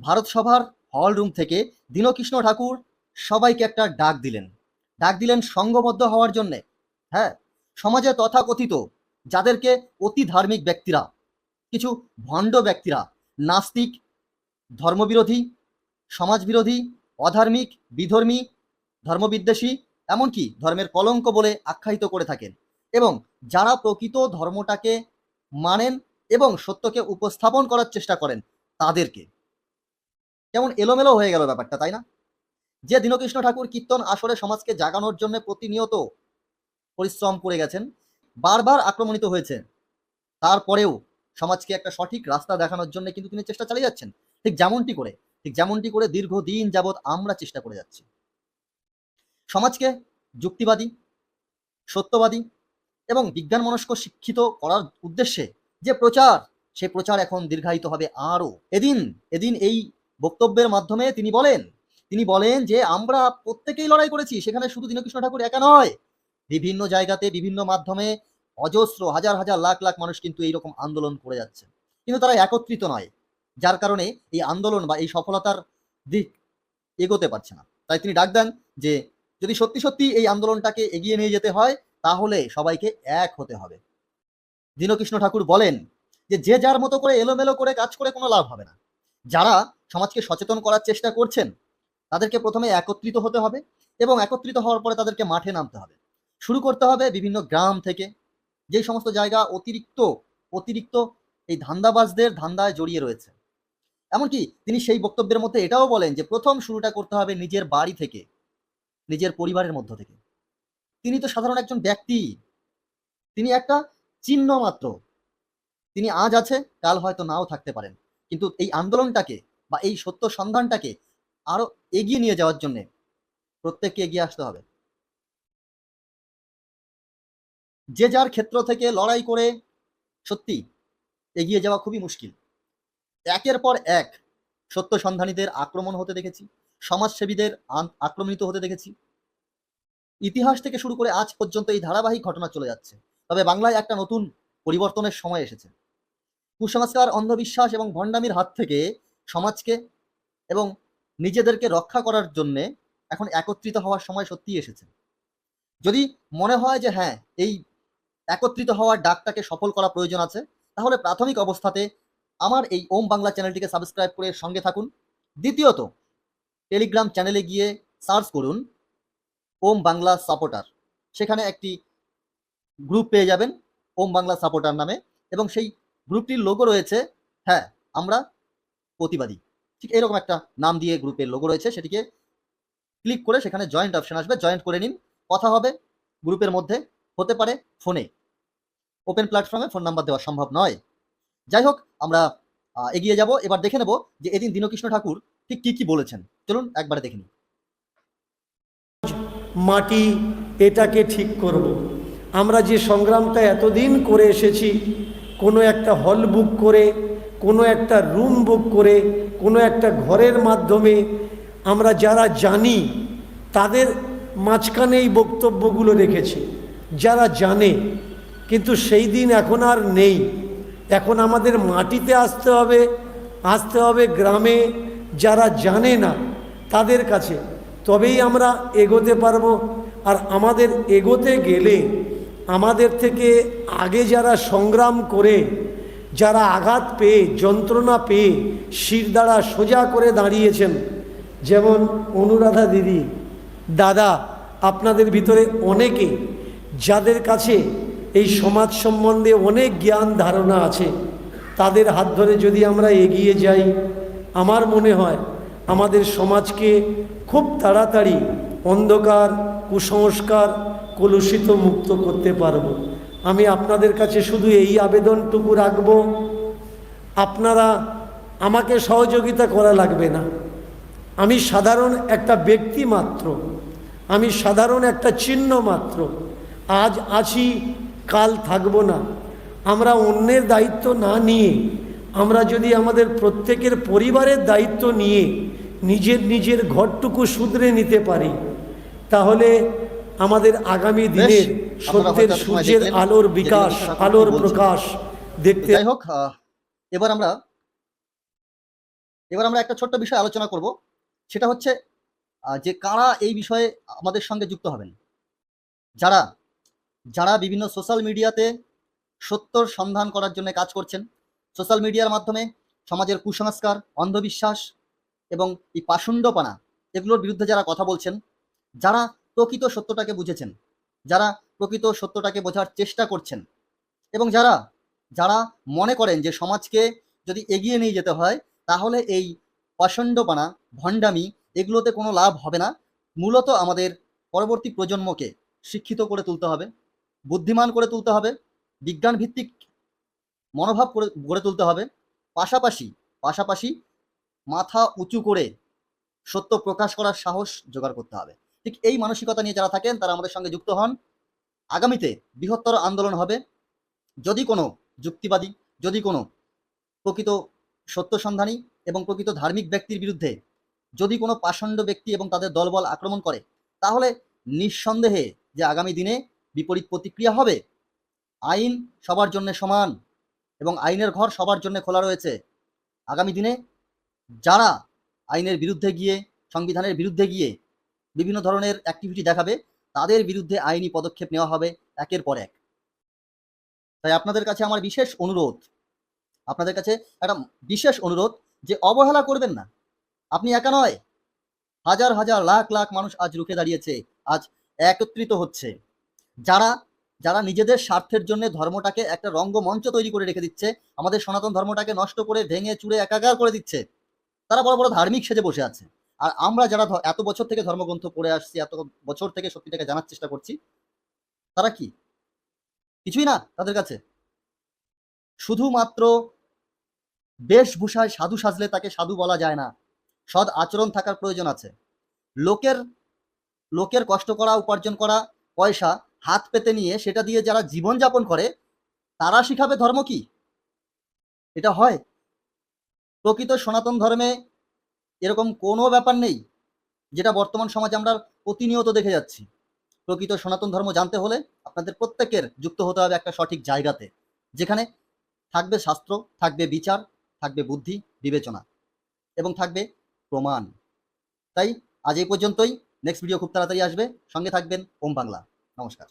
ভারত সভার hall room থেকে দীনকৃষ্ণ ঠাকুর সবাইকে একটা ডাক দিলেন। ডাক দিলেন সংঘবদ্ধ হওয়ার জন্যে। হ্যাঁ সমাজে তথাকথিত, যাদেরকে অতি ধার্মিক ব্যক্তিরা, কিছু ভণ্ড ব্যক্তিরা, নাস্তিক, ধর্মবিরোধী, সমাজবিরোধী, অধার্মিক, বিধর্মী, ধর্মবিদ্বেষী, এমনকি ধর্মের কলঙ্ক বলে আখ্যায়িত করে থাকেন এবং যারা প্রকৃত ধর্মটাকে মানেন এবং সত্যকে উপস্থাপন করার চেষ্টা করেন, তাদেরকে। কেমন এলোমেলো হয়ে গেল ব্যাপারটা, তাই না? যে দীনকৃষ্ণ ঠাকুর কীর্তন আসরে সমাজকে জাগানোর জন্য প্রতিনিয়ত পরিশ্রম করে গেছেন, বারবার আক্রমণিত হয়েছে তারপরেও সমাজকে একটা সঠিক রাস্তা দেখানোর জন্য কিন্তু তিনি চেষ্টা চালিয়ে যাচ্ছেন। ঠিক যেমনটি করে, ঠিক যেমনটি করে দীর্ঘদিন যাবৎ আমরা চেষ্টা করে যাচ্ছি। সমাজকে যুক্তিবাদী, সত্যবাদী এবং বিজ্ঞান মনস্ক শিক্ষিত করার উদ্দেশ্যে যে প্রচার, সে প্রচার এখন দীর্ঘায়িত হবে আরও। এদিন এদিন এই বক্তব্যের মাধ্যমে তিনি বলেন তিনি বলেন যে আমরা প্রত্যেকেই লড়াই করেছি, সেখানে শুধু দীনকৃষ্ণ ঠাকুর একা নয়। বিভিন্ন জায়গাতে, বিভিন্ন মাধ্যমে অজস্র হাজার হাজার লাখ লাখ মানুষ কিন্তু এইরকম আন্দোলন করে যাচ্ছে। কিন্তু তারা একত্রিত নয়। যার কারণে এই আন্দোলন বা এই সফলতার দিক এগোতে পারছে না। তাই তিনি ডাক দেন যে, যদি সত্যি সত্যি এই আন্দোলনটাকে এগিয়ে নিয়ে যেতে হয়, তাহলে সবাইকে এক হতে হবে। দীনকৃষ্ণ ঠাকুর বলেন যে যে যার মতো করে এলোমেলো করে কাজ করে কোনো লাভ হবে না। যারা সমাজকে সচেতন করার চেষ্টা করছেন, তাদেরকে প্রথমে একত্রিত হতে হবে এবং একত্রিত হওয়ার পরে তাদেরকে মাঠে নামতে হবে। শুরু করতে হবে বিভিন্ন গ্রাম থেকে, যেই সমস্ত জায়গা অতিরিক্ত অতিরিক্ত এই ধান্দাবাজদের ধান্দায় জড়িয়ে রয়েছে। এমনকি তিনি সেই বক্তব্যের মধ্যে এটাও বলেন যে, প্রথম শুরুটা করতে হবে নিজের বাড়ি থেকে, নিজের পরিবারের মধ্য থেকে। তিনি তো সাধারণ একজন ব্যক্তি। তিনি একটা চিহ্ন মাত্র। তিনি আজ আছে, কাল হয়তো নাও থাকতে পারেন। কিন্তু এই আন্দোলনটাকে বা এই সত্য সন্ধানটাকে আরও এগিয়ে নিয়ে যাওয়ার জন্য প্রত্যেককে এগিয়ে আসতে হবে। যে যার ক্ষেত্র থেকে লড়াই করে সত্যি এগিয়ে যাওয়া খুবই মুশকিল। একের পর এক সত্য সন্ধানীদের আক্রমণ হতে দেখেছি, সমাজসেবীদের আক্রমিত হতে দেখেছি। ইতিহাস থেকে শুরু করে আজ পর্যন্ত এই ধারাবাহিক ঘটনা চলে যাচ্ছে, তবে বাংলায় একটা নতুন পরিবর্তনের সময় এসেছে। কুসংস্কার, অন্ধবিশ্বাস এবং ভণ্ডামির হাত থেকে সমাজকে এবং নিজেদেরকে রক্ষা করার জন্যে এখন একত্রিত হওয়ার সময় সত্যিই এসেছে। যদি মনে হয় যে হ্যাঁ এই একত্রিত হওয়ার ডাকটাকে সফল করা প্রয়োজন আছে, তাহলে প্রাথমিক অবস্থাতে আমার এই ওম বাংলা চ্যানেলটিকে সাবস্ক্রাইব করে সঙ্গে থাকুন। দ্বিতীয়ত, টেলিগ্রাম চ্যানেলে গিয়ে সার্চ করুন ওম বাংলা সাপোর্টার। সেখানে একটি গ্রুপ পেয়ে যাবেন, ওম বাংলা সাপোর্টার নামে। এবং সেই গ্রুপটির লোগো রয়েছে হ্যাঁ আমরা প্রতিবাদী। ঠিক এরকম একটা নাম দিয়ে গ্রুপের লোগো রয়েছে, সেটিকে ক্লিক করে সেখানে জয়েন্ট অপশন আসবে জয়েন্ট করে নিন। কথা হবে গ্রুপের মধ্যে, হতে পারে ফোনে ওপেন প্ল্যাটফর্মে ফোন নাম্বার দেওয়া সম্ভব নয়। যাই হোক, আমরা এগিয়ে যাব। এবার দেখে নেব যে এদিন দীনকৃষ্ণ ঠাকুর ঠিক কি কি বলেছেন। চলুন একবারে দেখে মাটি এটাকে ঠিক করব। আমরা যে সংগ্রামটা এতদিন করে এসেছি, কোনো একটা হল বুক করে কোনো একটা রুম বুক করে, কোনো একটা ঘরের মাধ্যমে আমরা যারা জানি, তাদের মাঝখানে এই বক্তব্যগুলো রেখেছি। যারা জানে, কিন্তু সেই দিন এখন আর নেই। এখন আমাদের মাটিতে আসতে হবে আসতে হবে গ্রামে। যারা জানে না, তাদের কাছে তবেই আমরা এগোতে পারব। আর আমাদের এগোতে গেলে আমাদের থেকে আগে যারা সংগ্রাম করে যারা আঘাত পেয়ে, যন্ত্রণা পেয়ে শিরদাঁড়া সোজা করে দাঁড়িয়েছেন, যেমন অনুরাধা দিদি। দাদা, আপনাদের ভিতরে অনেকে, যাদের কাছে এই সমাজ সম্বন্ধে অনেক জ্ঞান ধারণা আছে, তাদের হাত ধরে যদি আমরা এগিয়ে যাই, আমার মনে হয় আমাদের সমাজকে খুব তাড়াতাড়ি অন্ধকার, কুসংস্কার, কলুষিত মুক্ত করতে পারব। আমি আপনাদের কাছে শুধু এই আবেদনটুকু রাখব। আপনারা আমাকে সহযোগিতা করা লাগবে না। আমি সাধারণ একটা ব্যক্তি মাত্র। আমি সাধারণ একটা চিহ্ন মাত্র। আজ আছি, কাল থাকব না। আমরা অন্যের দায়িত্ব না নিয়ে, আমরা যদি আমাদের প্রত্যেকের পরিবারের দায়িত্ব নিয়ে নিজের নিজের ঘরটুকু শুধরে নিতে পারি, তাহলে আমাদের আগামী দিনের সত্যের সূর্যের আলোর বিকাশ আলোর প্রকাশ দেখতে যাই হোক এবার আমরা এবার আমরা একটা ছোট্ট বিষয় আলোচনা করব। সেটা হচ্ছে যে কারা এই বিষয়ে আমাদের সঙ্গে যুক্ত হবেন। যারা যারা বিভিন্ন সোশ্যাল মিডিয়াতে সত্যর সন্ধান করার জন্য কাজ করছেন। সোশ্যাল মিডিয়ার মাধ্যমে সমাজের কুসংস্কার অন্ধবিশ্বাস এবং এই পাষণ্ডপানা এগুলোর বিরুদ্ধে যারা কথা বলছেন যারা প্রকৃত সত্যটাকে বুঝেছেন, যারা প্রকৃত সত্যটাকে বোঝার চেষ্টা করছেন এবং যারা যারা মনে করেন যে সমাজকে যদি এগিয়ে নিয়ে যেতে হয়, তাহলে এই পাষণ্ডপানা, ভণ্ডামি এগুলোতে কোনো লাভ হবে না। মূলত আমাদের পরবর্তী প্রজন্মকে শিক্ষিত করে তুলতে হবে, বুদ্ধিমান করে তুলতে হবে বিজ্ঞান ভিত্তিক মনোভাব করে, গড়ে তুলতে হবে। পাশাপাশি পাশাপাশি মাথা উঁচু করে সত্য প্রকাশ করার সাহস জোগাড় করতে হবে। ঠিক এই মানসিকতা নিয়ে যারা থাকেন, তারা আমাদের সঙ্গে যুক্ত হন। আগামীতে বৃহত্তর আন্দোলন হবে। যদি কোনো যুক্তিবাদী, যদি কোনো প্রকৃত সত্য সন্ধানী এবং প্রকৃত ধার্মিক ব্যক্তির বিরুদ্ধে যদি কোনো পাষণ্ড ব্যক্তি এবং তাদের দলবল আক্রমণ করে, তাহলে নিঃসন্দেহে যে আগামী দিনে বিপরীত প্রতিক্রিয়া হবে। আইন সবার জন্য সমান এবং আইনের ঘর সবার জন্য খোলা রয়েছে। আগামী দিনে যারা আইনের বিরুদ্ধে গিয়ে, সংবিধানের বিরুদ্ধে গিয়ে বিভিন্ন ধরনের অ্যাক্টিভিটি দেখাবে, তাদের বিরুদ্ধে আইনি পদক্ষেপ নেওয়া হবে একের পর এক। তাই আপনাদের কাছে আমার বিশেষ অনুরোধ, আপনাদের কাছে একটা বিশেষ অনুরোধ যে অবহেলা করবেন না। আপনি একা নয়, হাজার হাজার লাখ লাখ মানুষ আজ রুখে দাঁড়িয়েছে, আজ একত্রিত হচ্ছে। যারা যারা নিজেদের স্বার্থের জন্য ধর্মটাকে একটা রঙ্গমঞ্চ তৈরি করে রেখে দিচ্ছে, আমাদের সনাতন ধর্মটাকে নষ্ট করে, ভেঙে চুড়ে একাকার করে দিচ্ছে, তারা বড় বড় ধার্মিক সেজে বসে আছে। আর আমরা যারা এত বছর থেকে ধর্মগ্রন্থ পড়ে আসছি, এত বছর থেকে সত্যিটাকে জানার চেষ্টা করছি, তারা কি? কিছুই না তাদের কাছে? শুধুমাত্র বেশভূষায় সাধু সাজলে তাকে সাধু বলা যায় না। সৎ আচরণ থাকার প্রয়োজন আছে। লোকের লোকের কষ্ট করা, উপার্জন করা, পয়সা, হাত পেতে নিয়ে সেটা দিয়ে যারা জীবন যাপন করে, তারা শিখাবে ধর্ম কি? এটা হয়। প্রকৃত সনাতন ধর্মে এরকম কোনো ব্যাপার নেই যেটা বর্তমান সমাজে আমরা প্রতিনিয়ত দেখে যাচ্ছি। প্রকৃত সনাতন ধর্ম জানতে হলে আপনাদের প্রত্যেকের যুক্ত হতে হবে একটা সঠিক জায়গাতে, যেখানে থাকবে শাস্ত্র, থাকবে বিচার, থাকবে বুদ্ধি, বিবেচনা এবং থাকবে প্রমাণ। তাই আজ এই পর্যন্তই। নেক্সট ভিডিও খুব তাড়াতাড়ি আসবে। সঙ্গে থাকবেন ওম বাংলা। নমস্কার।